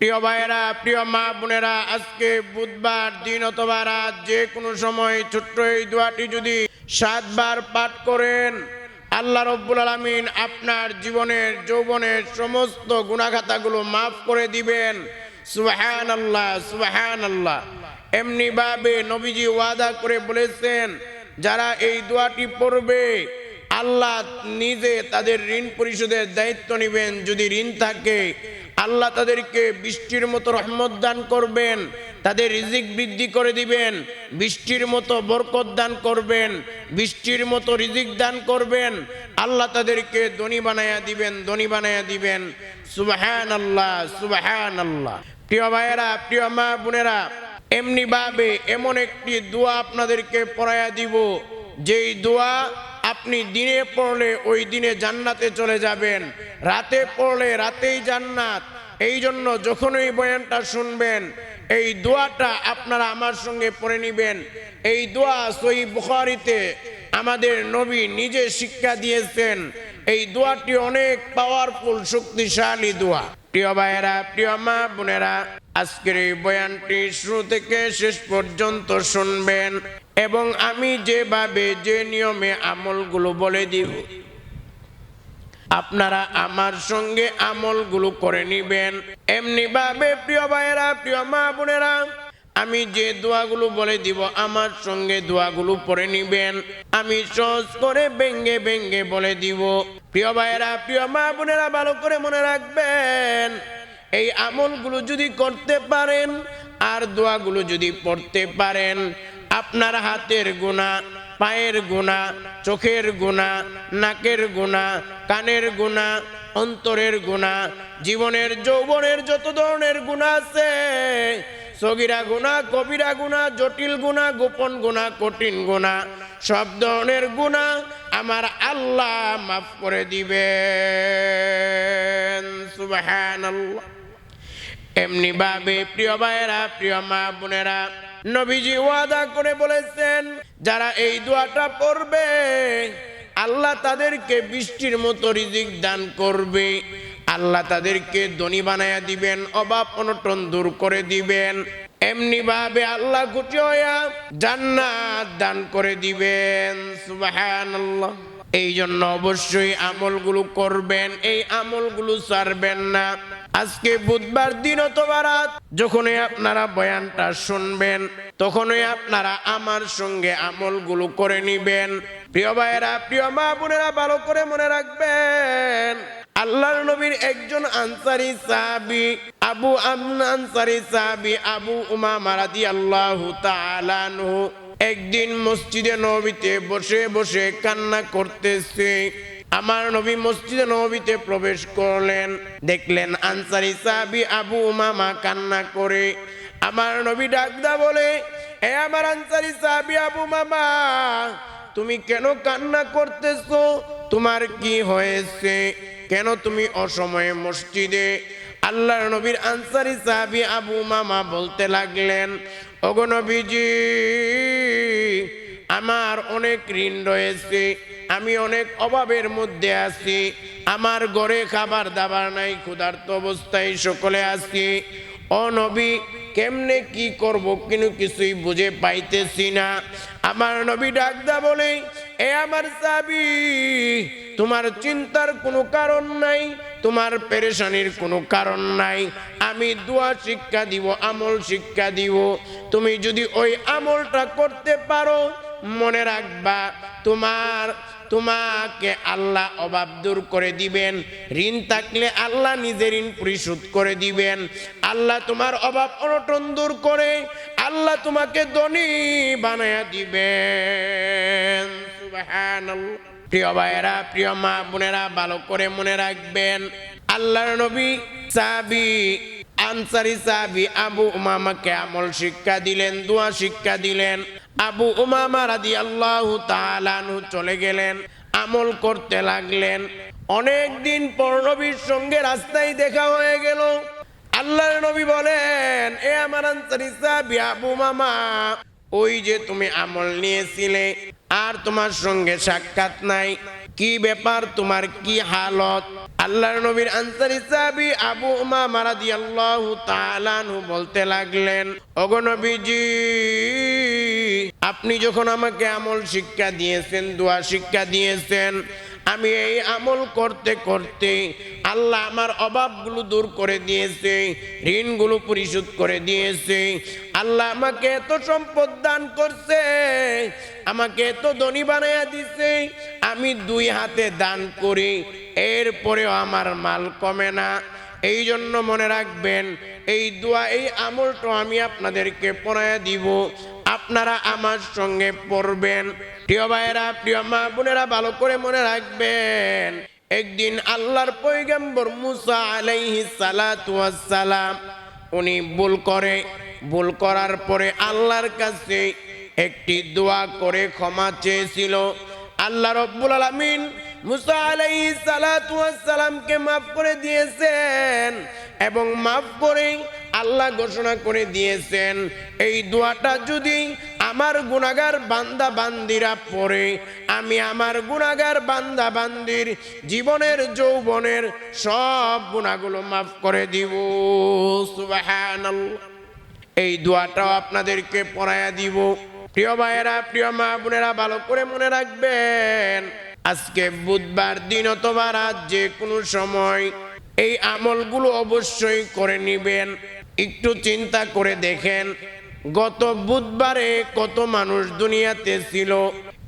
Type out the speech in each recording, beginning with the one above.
প্রিয় ভাইয়েরা, প্রিয় মা বোনেরা, আজকে বুধবার দিন অথবা রাত যে কোনো সময় ছোট্ট এই দোয়াটি যদি সাতবার পাঠ করেন, আল্লাহ রব্বুল আলমিন আপনার জীবনের, যৌবনের সমস্ত গুণাখাতাগুলো মাফ করে দিবেন। সুবাহান আল্লাহ সুবাহান আল্লাহ এমনি ভাবে নবীজি ওয়াদা করে বলেছেন, যারা এই দোয়াটি পড়বে, আল্লাহ নিজে তাদের ঋণ পরিশোধের দায়িত্ব নেবেন। যদি ঋণ থাকে আল্লাহ তাদেরকে বৃষ্টির মতো রহমত দান করবেন, তাদের রিজিক বৃদ্ধি করে দিবেন, বৃষ্টির মতো বরকত দান করবেন, বৃষ্টির মতো রিজিক দান করবেন, আল্লাহ তাদেরকে ধনী বানায়া দিবেন, ধনী বানায়া দিবেন। সুবাহান আল্লাহ সুবাহান আল্লাহ প্রিয় ভাইয়েরা, প্রিয় মা বোনেরা, এমনি ভাবে এমন একটি দোয়া আপনাদেরকে পড়ায়া দিব, যেই দোয়া আপনি দিনে পড়লে ওই দিনে জান্নাতে চলে যাবেন, রাতে পড়লে রাতেই জান্নাত এই জন্য যখন এই বয়ানটা শুনবেন, এই দোয়াটা আপনারা আমার সঙ্গে পড়ে নেবেন। এই দোয়া সই বুখারিতে আমাদের নবী নিজে শিক্ষা দিয়েছেন। এই দোয়াটি অনেক পাওয়ারফুল শক্তিশালী দোয়া। প্রিয় ভাইয়েরা, প্রিয় মা বোনেরা, আজকের এই বয়ানটি শুরু থেকে শেষ পর্যন্ত শুনবেন এবং আমি যেভাবে যে নিয়মে আমলগুলো বলে দিব আপনারা আমার সঙ্গে আমলগুলো করে নিবেন। এমনি ভাবে প্রিয় ভাইয়েরা, প্রিয় মা বোনেরা, আমি যে দোয়াগুলো বলে দিব, আমার সঙ্গে দোয়াগুলো পড়ে নিবেন। আমি সহজ করে ব্যঙ্গে ব্যঙ্গে বলে দিব। প্রিয় ভাইয়েরা, প্রিয় মা বোনেরা, ভালো করে মনে রাখবেন, এই আমলগুলো যদি করতে পারেন, আর দোয়াগুলো যদি পড়তে পারেন, আপনার হাতের গুণা পায়ের গুণা, চোখের গুণা, নাকের গুণা, কানের গুণা, অন্তরের গুণা, জীবনের যৌবনের যত ধরনের গুণা আছে, সগিরা গুণা, কবিরা গুণা, জটিল গুণা, গোপন গুণা, কঠিন গুণা, সব ধরনের গুণা আমার আল্লাহ মাফ করে দিবে এমনি ভাবে প্রিয় ভাইয়েরা, প্রিয় মা বোনেরা নবীজি ওয়াদা করে বলেছেন, যারা এই দোয়াটা পড়বে, আল্লাহ তাদেরকে বৃষ্টির মতো রিজিক দান করবে। আল্লাহ তাদেরকে ধনী বানায়া দিবেন, অভাব অনটন দূর করে দিবেন। এমনি ভাবে আল্লাহ হইয়া জান্নাত দান করে দিবেন। সুবহানাল্লাহ। এই জন্য অবশ্যই আমলগুলো করবেন, এই আমলগুলো ছাড়বেন না। আজকে বুধবার দিন অথবা রাত। যখনই আপনারা বয়ানটা শুনবেন, তখনই আপনারা আমার সঙ্গে আমলগুলো করে নিবেন। প্রিয় ভাইয়েরা, প্রিয় মা বোনেরা, ভালো করে মনে রাখবেন, আল্লাহর নবীর একজন আনসারি সাহাবি, আবু আমন আনসারি সাহাবি, আবু উমামা রাদিয়াল্লাহু তাআলা আনহু, একদিন মসজিদে নবীতে বসে বসে কান্না করতেছে। আমার নবী মসজিদে নবীতে প্রবেশ করলেন। দেখলেন আনসারি সাহাবি আবু উমামা কান্না করে। আমার নবী ডাকদা বলে, এ আমার আনসারি সাহাবি আবু মামা তুমি কেন কান্না করতেছ? তোমার কি হয়েছে? কেন তুমি অসময়ে মসজিদে? আল্লাহর নবীর আনসারি সাহাবি আবু মামা বলতে লাগলেন অগনবীজি আমার অনেক ঋণ রয়েছে, আমি অনেক অভাবের মধ্যে আছি, আমার ঘরে খাবার দাবার নাই, ক্ষুধার্ত অবস্থায় সকলে আছি। ও নবী, কেমনে কি করব কিন্তু কিছুই বুঝে পাইতেছি না। আমার নবী ডাকদা বলে, এ আমার সাবি, তোমার চিন্তার কোনো কারণ নাই, তোমার পেরেশানির কোনো কারণ নাই। আমি দোয়া শিক্ষা দিব, আমল শিক্ষা দিব। তুমি যদি ওই আমলটা করতে পারো মনে রাখবা, তোমার, তোমাকে আল্লাহ অভাব দূর করে দিবেন। ঋণ থাকলে আল্লাহ নিজের ঋণ পরিশোধ করে দিবেন। আল্লাহ তোমার অভাব অনটন দূর করে, আল্লাহ তোমাকে ধনী বানায়া দিবেন। প্রিয় ভাইয়েরা, প্রিয় মা বোনেরা, ভালো করে মনে রাখবেন, আল্লাহর নবী সাবি আনসারি সাহাবি আবু উমামাকে আমল শিক্ষা দিলেন, দোয়া শিক্ষা দিলেন। আবু উমামা রাদি আল্লাহ তালানু চলে গেলেন, আমল করতে লাগলেন। অনেক দিন পর্ণবীর সঙ্গে রাস্তায় দেখা হয়ে গেল। আল্লাহর নবী বলেন, এ আমার আবু মামা ওই যে তুমি আমল নিয়েছিলে, আর তোমার সঙ্গে সাক্ষাৎ নাই। কি ব্যাপার? তোমার কি হালত? আল্লাহর নবীর আনসারি সাহাবী আবু উমামা রাদিয়াল্লাহু তাআলা আনহু বলতে লাগলেন, ওগো নবীজি, আপনি যখন আমাকে আমল শিক্ষা দিয়েছেন, দোয়া শিক্ষা দিয়েছেন, আমি এই আমল করতে করতে আল্লাহ আমার অভাবগুলো দূর করে দিয়েছে, ঋণগুলো পরিশোধ করে দিয়েছে আল্লাহ আমাকে এত সম্পদ দান করছে, আমাকে এত ধনী বানাইয়া দিছে, আমি দুই হাতে দান করি, এরপরেও আমার মাল কমে না। এই জন্য মনে রাখবেন, এই দোয়া, এই আমলটা আমি আপনাদেরকে পড়াইয়া দিব। আপনারা আমার সঙ্গে পড়বেন। প্রিয় ভাইয়েরা, প্রিয় মা বোনেরা, ভালো করে মনে রাখবেন, একদিন আল্লাহর পৈগম্বর মুসা আলাইহি সালাম, উনি ভুল করে ভুল করার পরে আল্লাহর কাছে একটি দোয়া করে ক্ষমা চেয়েছিল। আল্লাহ রব্বুল আলামিন মুসা আলাইহিস সালাতু সালামকে মাফ করে দিয়েছেন এবং মাফ করে আল্লাহ ঘোষণা করে দিয়েছেন, এই দোয়াটা যদি আমার গুণাগার বান্দা বান্দিরা পড়ে, আমি আমার গুণাগার বান্দা বান্দির জীবনের, যৌবনের সব গুণাগুলো মাফ করে দিব। সুবহানাল্লাহ। এই দোয়াটাও আপনাদেরকে পড়ায়া দিব। প্রিয় ভাইয়েরা, প্রিয় মা বোনেরা, ভালো করে মনে রাখবেন, আজকে বুধবার দিন অথবা রাত যে কোনো সময় এই আমলগুলো অবশ্যই করে নিবেন। একটু চিন্তা করে দেখেন, গত বুধবারে কত মানুষ দুনিয়াতে ছিল,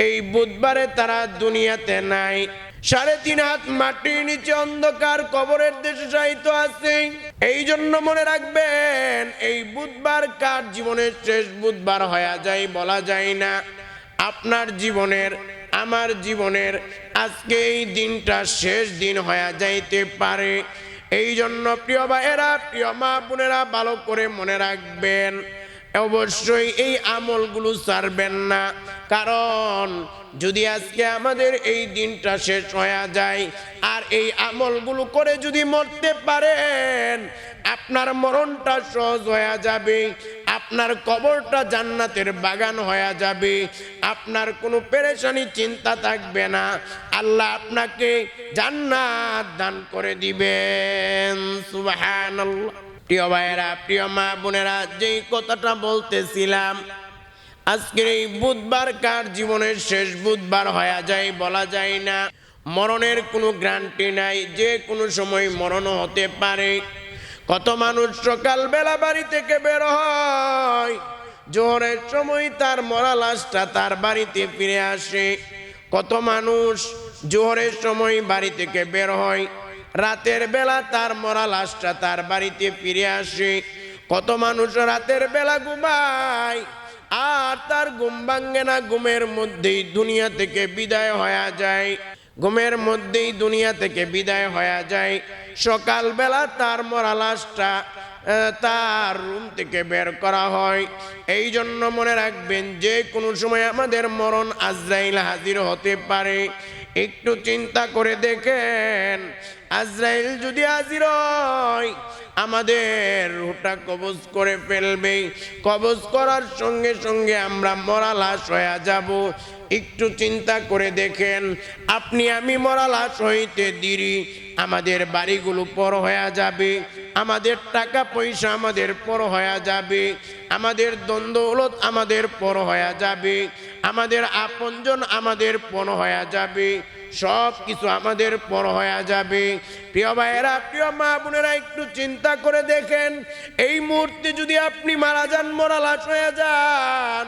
এই বুধবারে তারা দুনিয়াতে নাই। সাড়ে তিন হাত মাটির নিচে অন্ধকার, কবরের দেশে সাহিত্য আছে। এই জন্য মনে রাখবেন, এই বুধবার কার জীবনের শেষ বুধবার হয়ে যায় বলা যায় না। আপনার জীবনের, আমার জীবনের, আজকে এই দিনটা শেষ দিন হয়ে যাইতে পারে। এই জন্য প্রিয় ভাইয়েরা, প্রিয় মা বোনেরা, ভালো করে মনে রাখবেন। অবশ্যই এই আমলগুলো ছাড়বেন না। কারণ, যদি আজকে আমাদের এই দিনটা শেষ হয়ে যায়, আর এই আমলগুলো করে যদি মরতে পারেন, আপনার মরণটা সহজ হয়ে যাবে, আপনার কবরটা জান্নাতের বাগান হয়ে যাবে, আপনার কোনো পেরেশানি চিন্তা থাকবে না, আল্লাহ আপনাকে জান্নাত দান করে দিবেন। সুবহানাল্লাহ। প্রিয় ভাইয়েরা, প্রিয় মা বোনেরা, যেই কথাটা বলতেছিলাম, আজকের এই বুধবার কার জীবনের শেষ বুধবার হয়ে যায় বলা যায় না। মরণের কোনো গ্যারান্টি নাই, যে কোনো সময় মরণও হতে পারে। কত মানুষ সকালবেলা বাড়ি থেকে বের হয়, জোহরের সময় তার মরা লাশটা তার বাড়িতে ফিরে আসে। কত মানুষ জোহরের সময় বাড়ি থেকে বের হয় রাতের বেলা তার মরা লাশটা তার বাড়িতে ফিরে আসে। কত মানুষ রাতের বেলা ঘুমায়, আর তার ঘুম ভাঙ্গে না, ঘুমের মধ্যেই দুনিয়া থেকে বিদায় হয়ে যায়। ঘুমের মধ্যেই দুনিয়া থেকে বিদায় হয়ে যায়। সকালবেলা তার মরা লাশটা তার রুম থেকে বের করা হয়। এই জন্য মনে রাখবেন যে কোনো সময় আমাদের মরণ আজরাইল হাজির হতে পারে। একটু চিন্তা করে দেখেন আজরাইল যদি হাজির হয়, আমাদের রুটা কবজ করে ফেলবে। কবজ করার সঙ্গে সঙ্গে আমরা মরা লাশ হয়ে যাব। একটু চিন্তা করে দেখেন, আপনি আমি মরা লাশ হইতে দিরি, আমাদের বাড়িগুলো পর হয়ে যাবে। আমাদের টাকা পয়সা আমাদের পর হয়ে যাবে। আমাদের দ্বন্দ্বলত আমাদের পর হয়ে যাবে। আমাদের আপনজন আমাদের পর হয়ে যাবে। সব কিছু আমাদের পর হয়ে যাবে। প্রিয় ভাইয়েরা, প্রিয় মা বোনেরা, একটু চিন্তা করে দেখেন, এই মুহূর্তে যদি আপনি মারা যান, মরা লাশ হয়ে যান,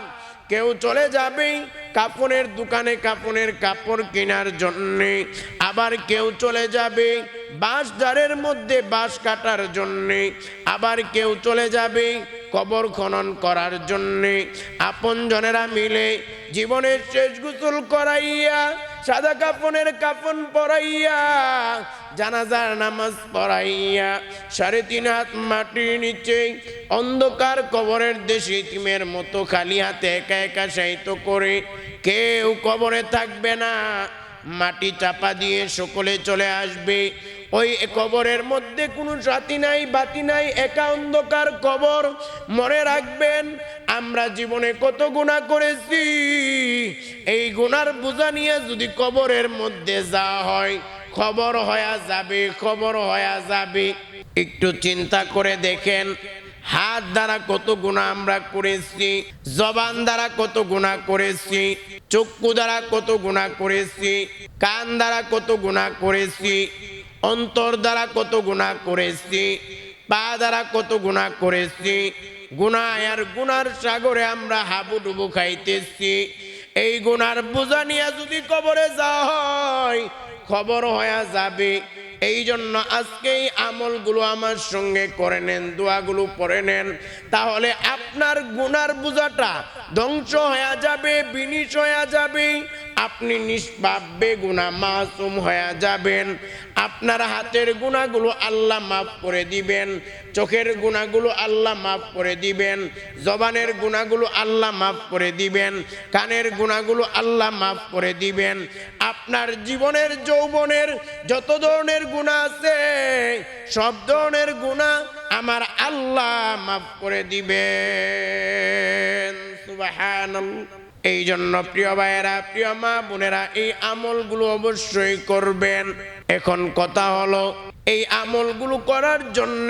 কেউ চলে যাবে কাপড়ের দোকানে কাপড়ের কাপড় কেনার জন্যে। আবার কেউ চলে যাবে বাঁশ জারের মধ্যে বাঁশ কাটার জন্যে। আবার কেউ চলে যাবে কবর খনন করার জন্যে। আপনজনেরা মিলে জীবনের শেষ গোসল করাইয়া সাদা কাপনের কাপন পরাইয়া, জানাজার নামাজ পড়াইয়া সাড়ে তিন হাত মাটির নিচে অন্ধকার কবরের দেশে ইতিমের মতো খালি হাতে একা একা সাহিত্য করে কেউ কবরে থাকবে না। মাটি চাপা দিয়ে সকলে চলে আসবে। ওই কবরের মধ্যে কোনো সাথী নাই, বাতি নাই, একা অন্ধকার কবর। মনে রাখবেন, আমরা জীবনে কত গুণা করেছি। এই গুণার বোঝা নিয়ে যদি কবরের মধ্যে যা হয়, খবর হয়ে যাবে, খবর হয়ে যাবে। একটু চিন্তা করে দেখেন হাত দ্বারা কত গুণা আমরা করেছি, জবান দ্বারা কত গুণা করেছি, চক্ষু দ্বারা কত গুণা করেছি, কান দ্বারা কত গুণা করেছি, অন্তর দ্বারা কত গুণা করেছি, পা দ্বারা কত গুণা করেছি গুনায় আর গুনার সাগরে আমরা হাবুডুবু খাইতেছি। এই গুনার বোঝা নিয়ে যদি কবরে যাওয়া হয় খবর হয়ে যাবে এই জন্য আজকেই আমলগুলো আমার সঙ্গে করে নেন, দোয়াগুলো পড়ে নেন। তাহলে আপনার গুনার বোঝাটা ধ্বংস হয়ে যাবে বিনিশ হয়ে যাবে, আপনি নিষ্পাপ বেগুনা মাসুম হয়ে যাবেন। আপনার হাতের গুণাগুলো আল্লাহ মাফ করে দিবেন, চোখের গুণাগুলো আল্লাহ মাফ করে দিবেন, জবানের গুণাগুলো আল্লাহ মাফ করে দিবেন, কানের গুণাগুলো আল্লাহ মাফ করে দিবেন। আপনার জীবনের, যৌবনের যত ধরনের গুণা আছে, সব ধরনের গুণা আমার আল্লাহ মাফ করে দিবেন। এই জন্য প্রিয় ভাইয়েরা, প্রিয় মা বোনেরা, এই আমলগুলো অবশ্যই করবেন। এখন কথা হলো, এই আমলগুলো করার জন্য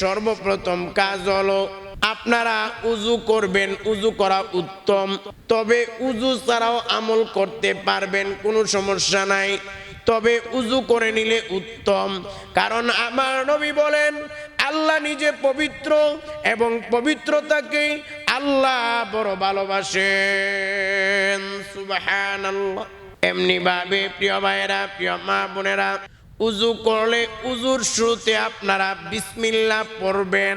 সর্বপ্রথম কাজ হলো, আপনারা উজু করবেন, উজু করা উত্তম। তবে উজু ছাড়াও আমল করতে পারবেন, কোনো সমস্যা নাই। তবে উজু করে নিলে উত্তম। কারণ আমার নবী বলেন, আল্লাহ নিজে পবিত্র এবং পবিত্রতাকে আল্লাহ বড় ভালোবাসেন। সুবাহান এমনি ভাবে প্রিয় ভাইয়েরা, প্রিয় মা বোনেরা, উজু করলে উজুর শুরুতে আপনারা বিসমিল্লা পড়বেন।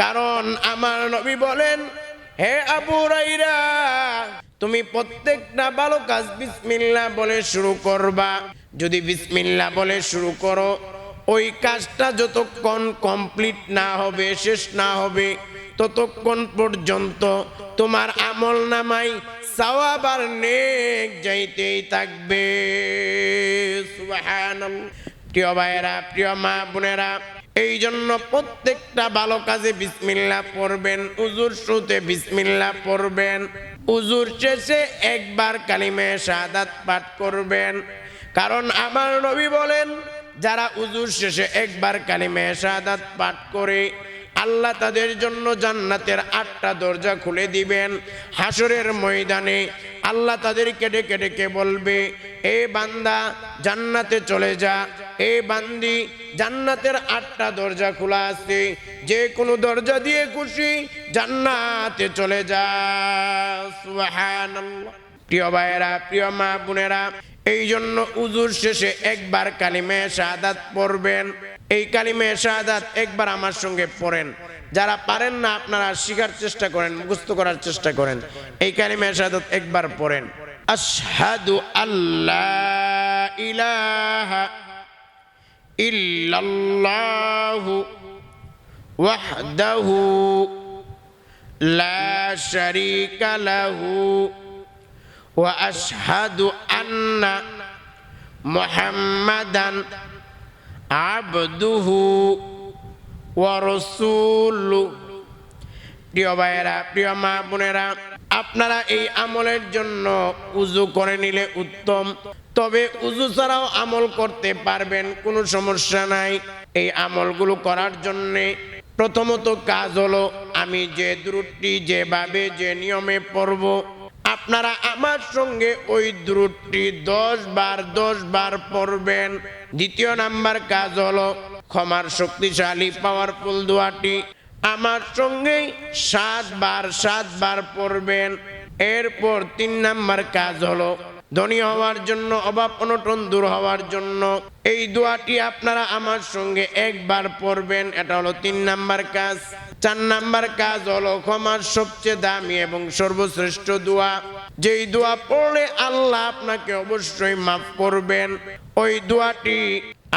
কারণ আমার নবী বলেন, হে আবু রাইরা তুমি প্রত্যেকটা ভালো কাজ বিসমিল্লা বলে শুরু করবা। যদি বিসমিল্লা বলে শুরু করো, ওই কাজটা যতক্ষণ কমপ্লিট না হবে, শেষ না হবে, ততক্ষণ পর্যন্ত তোমার আমল নামাই সওয়াবার নেক যাইতেই থাকবে। প্রিয় ভাইয়েরা, প্রিয় মা বোনেরা এই জন্য প্রত্যেকটা ভালো কাজে বিসমিল্লা পড়বেন, উজুর শুতে বিসমিল্লা পড়বেন, উজুর শেষে একবার কালিমে শাহাদাত পাঠ করবেন। কারণ আমার নবী বলেন, যারা উজুর শেষে একবার কালিমে শাহাদাত পাঠ করে আল্লাহ তাদের জন্য জান্নাতের আটটা দরজা খুলে দিবেন। হাসরের ময়দানে আল্লাহ তাদেরকে ডেকে ডেকে বলবে, এ বান্দা, জান্নাতে চলে যা। এ বান্দি, জান্নাতের আটটা দরজা খোলা আছে। যে কোনো দরজা দিয়ে খুশি জান্নাতে চলে যা। প্রিয় ভাইয়েরা, প্রিয় মা বোনেরা এই জন্য উজুর শেষে একবার কালিমে শাহাদাত পড়বেন। এই কালিমে শাহাদাত একবার আমার সঙ্গে পড়েন। যারা পারেন না, আপনারা শিখার চেষ্টা করেন, মুখস্থ করার চেষ্টা করেন। এই কালিমে শাহাদাত একবার পড়েন। আশহাদু আল্লাহ ইলাহা ইল্লাল্লাহু ওয়াহদাহু লা শারীকা লাহু ওয়া আশহাদু আন্না মুহাম্মাদান আবদুহু ওয়ারসুলু প্রিয় ভাইয়েরা, প্রিয় মা বোনেরা, আপনারা এই আমলের জন্য উজু করে নিলে উত্তম। তবে উজু ছাড়াও আমল করতে পারবেন, কোনো সমস্যা নাই। এই আমলগুলো করার জন্যে প্রথমত কাজ হলো, আমি যে দূরটি যেভাবে, যে নিয়মে পড়ব আপনারা আমার সঙ্গে ওই দ্রুটটি দশ বার দশ বার পড়বেন। দ্বিতীয় নাম্বার কাজ হলো ক্ষমার শক্তিশালী পাওয়ারফুল দোয়াটি আমার সঙ্গেই সাত বার সাত বার পড়বেন। এরপর তিন নাম্বার কাজ হলো ধনী হওয়ার জন্য, অভাব অনটন দূর হওয়ার জন্য এই দোয়াটি আপনারা আমার সঙ্গে একবার পড়বেন। এটা হলো তিন নাম্বার কাজ। চার নাম্বার কাজ হলো ক্ষমার সবচেয়ে দামি এবং সর্বশ্রেষ্ঠ দোয়া। যেই দোয়া পড়লে আল্লাহ আপনাকে অবশ্যই মাফ করবেন। ওই দোয়াটি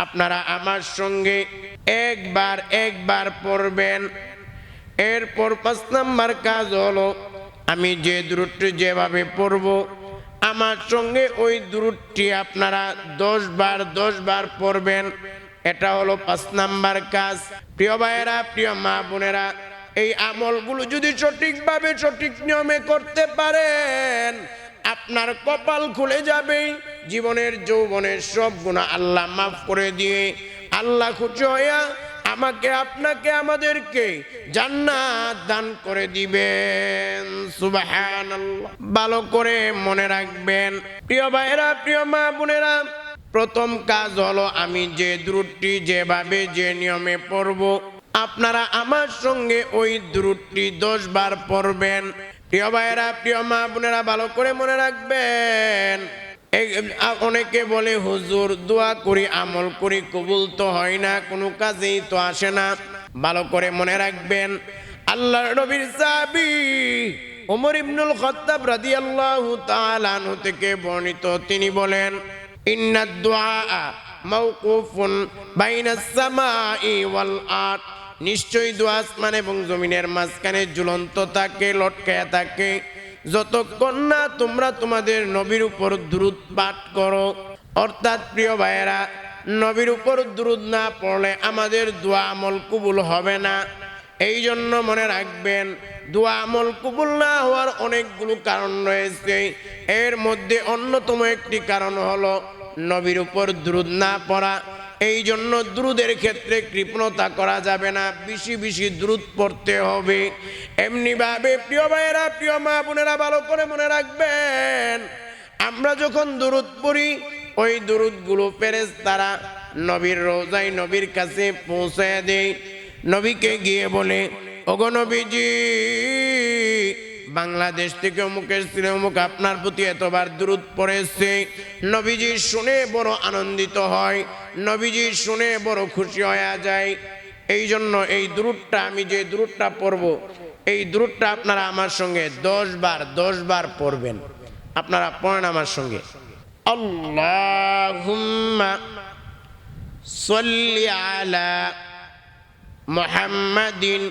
আপনারা আমার সঙ্গে একবার একবার পড়বেন। এরপর পাঁচ নাম্বার কাজ হলো, আমি যে দূরটি যেভাবে পড়ব, আমার সঙ্গে ওই দূরটি আপনারা দশ বার দশ বার পড়বেন। এটা হলো পাঁচ নাম্বার কাজ। প্রিয় ভাইয়েরা, প্রিয় মা বোনেরা, এই আমলগুলো যদি সঠিকভাবে সঠিক নিয়মে করতে পারেন, আপনার কপাল খুলে যাবে। জীবনের যৌবনের সব গুণা আল্লাহ মাফ করে দিয়ে আল্লাহ খুশি হইয়া আমাকে, আপনাকে, আমাদেরকে জান্নাত দান করে দিবেন। সুবহানাল্লাহ। ভালো করে মনে রাখবেন। প্রিয় ভাইরা প্রিয় মা বোনেরা প্রথম কাজ হলো আমি যে দ্রুটটি যেভাবে যে নিয়মে পড়ব, আপনারা আমার সঙ্গে ওই দ্রুটটি দশ বার পড়বেন। প্রিয় ভাইয়েরা, প্রিয় মা বোনেরা, ভালো করে মনে রাখবেন অনেকে বলে, হুজুর, দোয়া করি, আমল করি, কবুল তো হয় না, কোনো কাজেই তো আসে না। ভালো করে মনে রাখবেন আল্লাহ নবীর সাবি ওমর ইবনুল খত্তাব রাদিয়াল্লাহু তাআলা থেকে বর্ণিত, তিনি বলেন দুআ মাওকুফুন বাইনাস সামাই ওয়াল আরদ নিশ্চয়ই দু আসমান এবং জমিনের মাঝখানে ঝুলন্ত থাকে, লটকায়া থাকে। যতক্ষণ না তোমরা তোমাদের নবীর উপর দ্রুত পাঠ করো, অর্থাৎ প্রিয় ভাইয়েরা, নবীর উপর দ্রুত না পড়লে আমাদের দোয়া আমল কবুল হবে না। এই জন্য মনে রাখবেন, দোয়া আমল কবুল না হওয়ার অনেকগুলো কারণ রয়েছে। এর মধ্যে অন্যতম একটি কারণ হলো নবীর উপর দ্রুত না পড়া এই জন্য দ্রুদের ক্ষেত্রে কৃপণতা করা যাবে না, বেশি বেশি দ্রুত পড়তে হবে। এমনিভাবে প্রিয় ভাইয়েরা, প্রিয় মা বোনেরা, ভালো করে মনে রাখবেন, আমরা যখন দূরত পড়ি, ওই দূরতগুলো পেরেস তারা নবীর রোজাই নবীর কাছে পৌঁছে দেয়। নবীকে গিয়ে বলে, ওগো নবীজি বাংলাদেশ থেকে অমুকের ছিল অমুক আপনার প্রতি এতবার দূরত পড়েছে নবীজি শুনে বড় আনন্দিত হয় নবীজি শুনে বড় খুশি হয়ে যায় এই জন্য এই দূরটা আমি যে দূরটা পড়ব এই দূরটা আপনারা আমার সঙ্গে দশ বার দশ বার পড়বেন আপনারা পড়েন আমার সঙ্গে আল্লাহুম্মা صل على محمد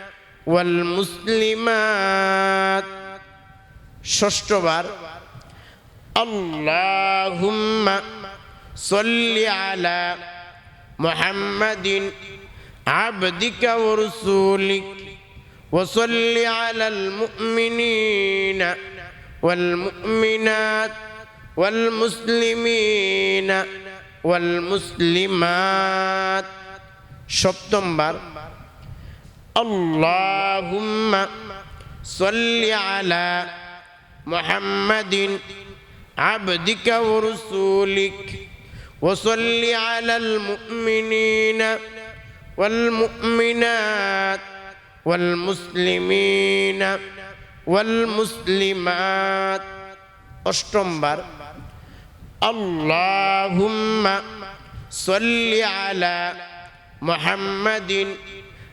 ওয়াল মুসলিমাত। ষষ্ঠবার, আল্লাহুম্মা সল্লি আলা মুহাম্মাদিন আবদিকা ওয়া রাসূলিক ওয়া সল্লি আলাল মুমিনিনা ওয়াল মুমিনাত ওয়াল মুসলিমিনা ওয়াল মুসলিমাত। সপ্তমবার اللهم صل على محمد عبدك ورسولك وصل على المؤمنين والمؤمنات والمسلمين والمسلمات অষ্টমবার اللهم صل على محمد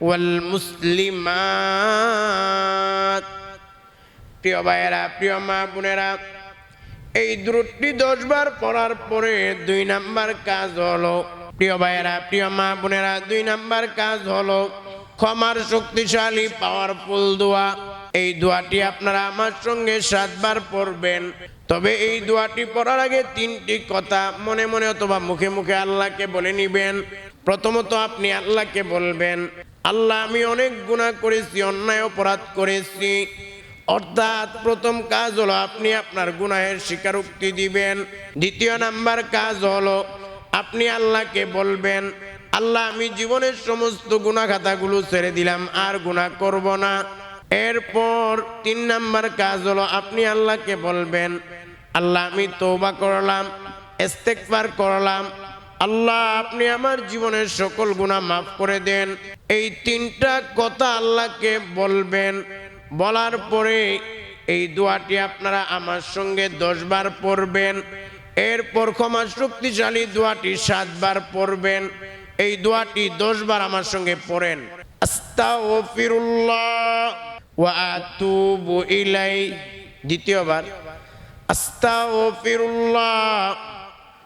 ওয়ালমুসলিমাত। প্রিয় ভাইয়েরা, প্রিয় মা বোনেরা, এই দূরটি দশবার পড়ার পরে দুই নাম্বার কাজ হলো, প্রিয় ভাইয়েরা, প্রিয় মা বোনেরা, দুই নাম্বার কাজ হলো ক্ষমার শক্তিশালী পাওয়ারফুল দোয়া। এই দোয়াটি আপনারা আমার সঙ্গে সাতবার পড়বেন। তবে এই দোয়াটি পড়ার আগে তিনটি কথা মনে মনে অথবা মুখে মুখে আল্লাহকে বলে নিবেন। প্রথমত আপনি আল্লাহকে বলবেন আল্লাহ, আমি অনেক গুনাহ করেছি, অন্যায় অপরাধ করেছি। অর্থাৎ প্রথম কাজ হলো আপনি আপনার গুনাহের স্বীকারোক্তি দিবেন। দ্বিতীয় নাম্বার কাজ হলো আপনি আল্লাহকে বলবেন, আল্লাহ, আমি জীবনের সমস্ত গুণাখাতাগুলো ছেড়ে দিলাম, আর গুনাহ করব না। এরপর তিন নাম্বার কাজ হলো আপনি আল্লাহকে বলবেন, আল্লাহ, আমি তৌবা করলাম, ইস্তেগফার করলাম আল্লাহ, আপনি আমার জীবনের সকল গুণা মাফ করে দেন। এই তিনটা কথা আল্লাহকে বলবেন। বলার পরে এই দোয়াটি আপনারা আমার সঙ্গে দশবার পড়বেন। এরপর ক্ষমা শক্তিশালী দোয়াটি সাতবার পড়বেন। এই দোয়াটি দশবার আমার সঙ্গে পড়েন। আস্তাগফিরুল্লাহ ওয়া আতুবু ইলাই দ্বিতীয়বার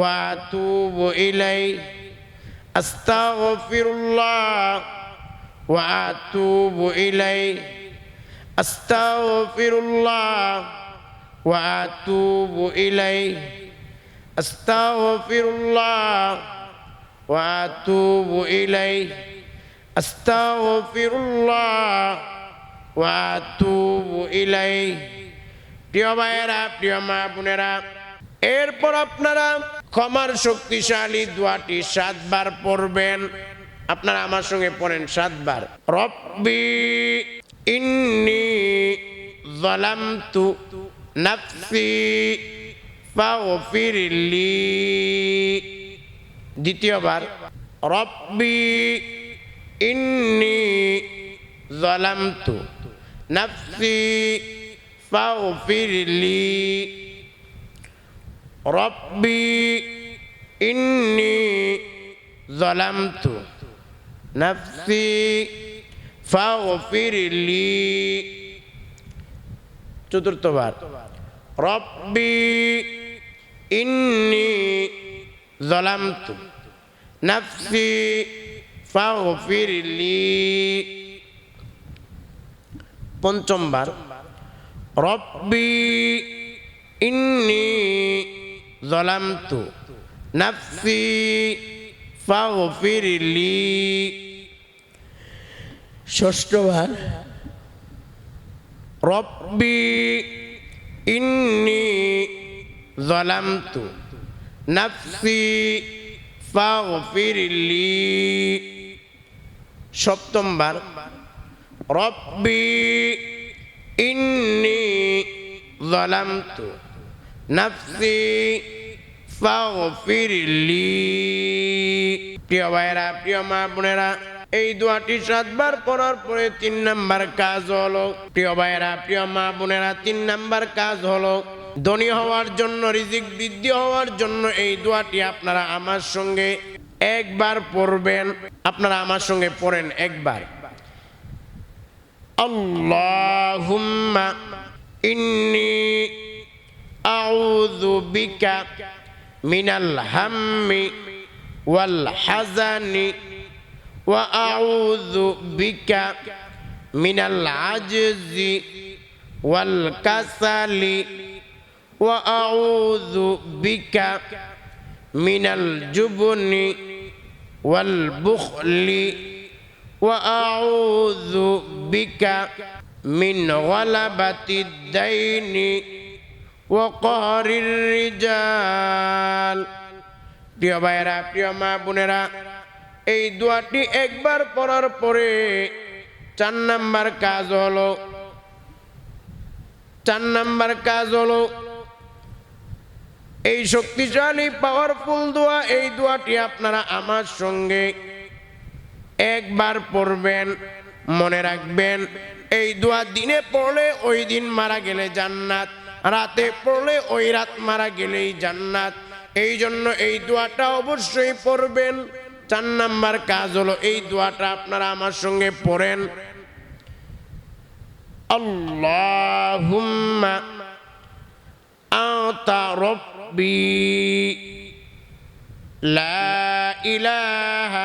وأتوب إليه أستغفر الله وأتوب إليه أستغفر الله وأتوب إليه أستغفر الله وأتوب إليه أستغفر الله وأتوب إليه প্রিয় ভাইয়েরা প্রিয় মা বোনেরা এরপর আপনারা ক্ষমার শক্তিশালী দোয়াটি সাতবার পড়বেন। আপনারা আমার সঙ্গে পড়েন সাতবার। রব্বি ইন্নি যালামতু নাফসি ফাগফিরলি দ্বিতীয়বার, রব্বি ইন্নি যালামতু নাফসি ফাগফিরলি রব্বি ইন্নি যালামতু নাফসি ফাগফিরলি চতুর্থবার রব্বি ইন্নি যালামতু নাফসি ফাগফিরলি পঞ্চমবার রব্বি ইন্নি যালামতু নাফসি ফাগফিরলি ষষ্ঠবার রব্বি ইন্নি যালামতু নাফসি ফাগফিরলি সপ্তমবার রব্বি ইন্নি যালামতু নাফসি প্রিয় ভাইরা প্রিয় মা বোনেরা, এই দোয়াটি সাতবার পড়ার পরে তিন নাম্বার কাজ হলো। প্রিয় ভাইরা প্রিয় মা বোনেরা, তিন নাম্বার কাজ হলো ধনী হওয়ার জন্য, রিজিক বৃদ্ধি হওয়ার জন্য এই দোয়াটি আপনারা আমার সঙ্গে একবার পড়বেন। আপনারা আমার সঙ্গে পড়েন একবার। আল্লাহুম্মা ইন্নি আউযু বিকা من الهم والحزن وأعوذ بك من العجز والكسل وأعوذ بك من الجبن والبخل وأعوذ بك من غلبة الدين وقهر الرجال প্রিয় ভাইয়েরা প্রিয় মা বোনেরা এই দোয়াটি একবার পড়ার পরে চার নাম্বার কাজ হলো চার নাম্বার কাজ হলো এই শক্তিশালী পাওয়ারফুল দোয়া এই দোয়াটি আপনারা আমার সঙ্গে একবার পড়বেন মনে রাখবেন এই দোয়া দিনে পড়লে ওই দিন মারা গেলে জান্নাত রাতে পড়লে ওই রাত মারা গেলেই জান্নাত। এই জন্য এই দোয়াটা অবশ্যই পড়বেন। চার নাম্বার কাজ হলো এই দোয়াটা আপনারা আমার সঙ্গে পড়েন। আল্লাহুম্মা আতা লা ইলাহা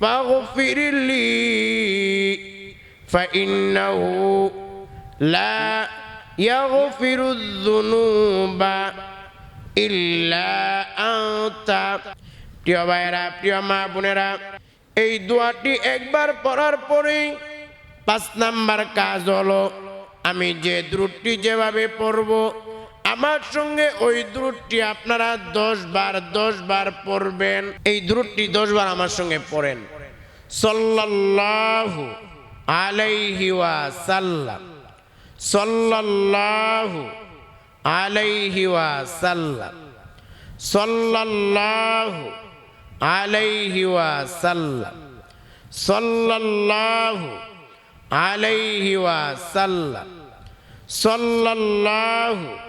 فاغفر لي فإنه لا يغفر الذنوب إلا أنت প্রিয় ভাইয়েরা প্রিয় মা বোনেরা এই দোয়াটি একবার পড়ার পরেই পাঁচ নাম্বার কাজ হলো আমি যে দ্রুটটি যেভাবে পড়ব আমার সঙ্গে ওই দ্রুটটি আপনারা দশ বার দশ বার পড়বেন। এই দ্রুটটি দশ বার আমার সঙ্গে পড়েন। সল্লাল্লাহু আলাইহি ওয়াসাল্লাম। সল্লাল্লাহু আলাইহি ওয়াসাল্লাম। সল্লাল্লাহু আলাইহি ওয়াসাল্লাম। সল্লাল্লাহু আলাইহি ওয়াসাল্লাম। সল্লাল্লাহু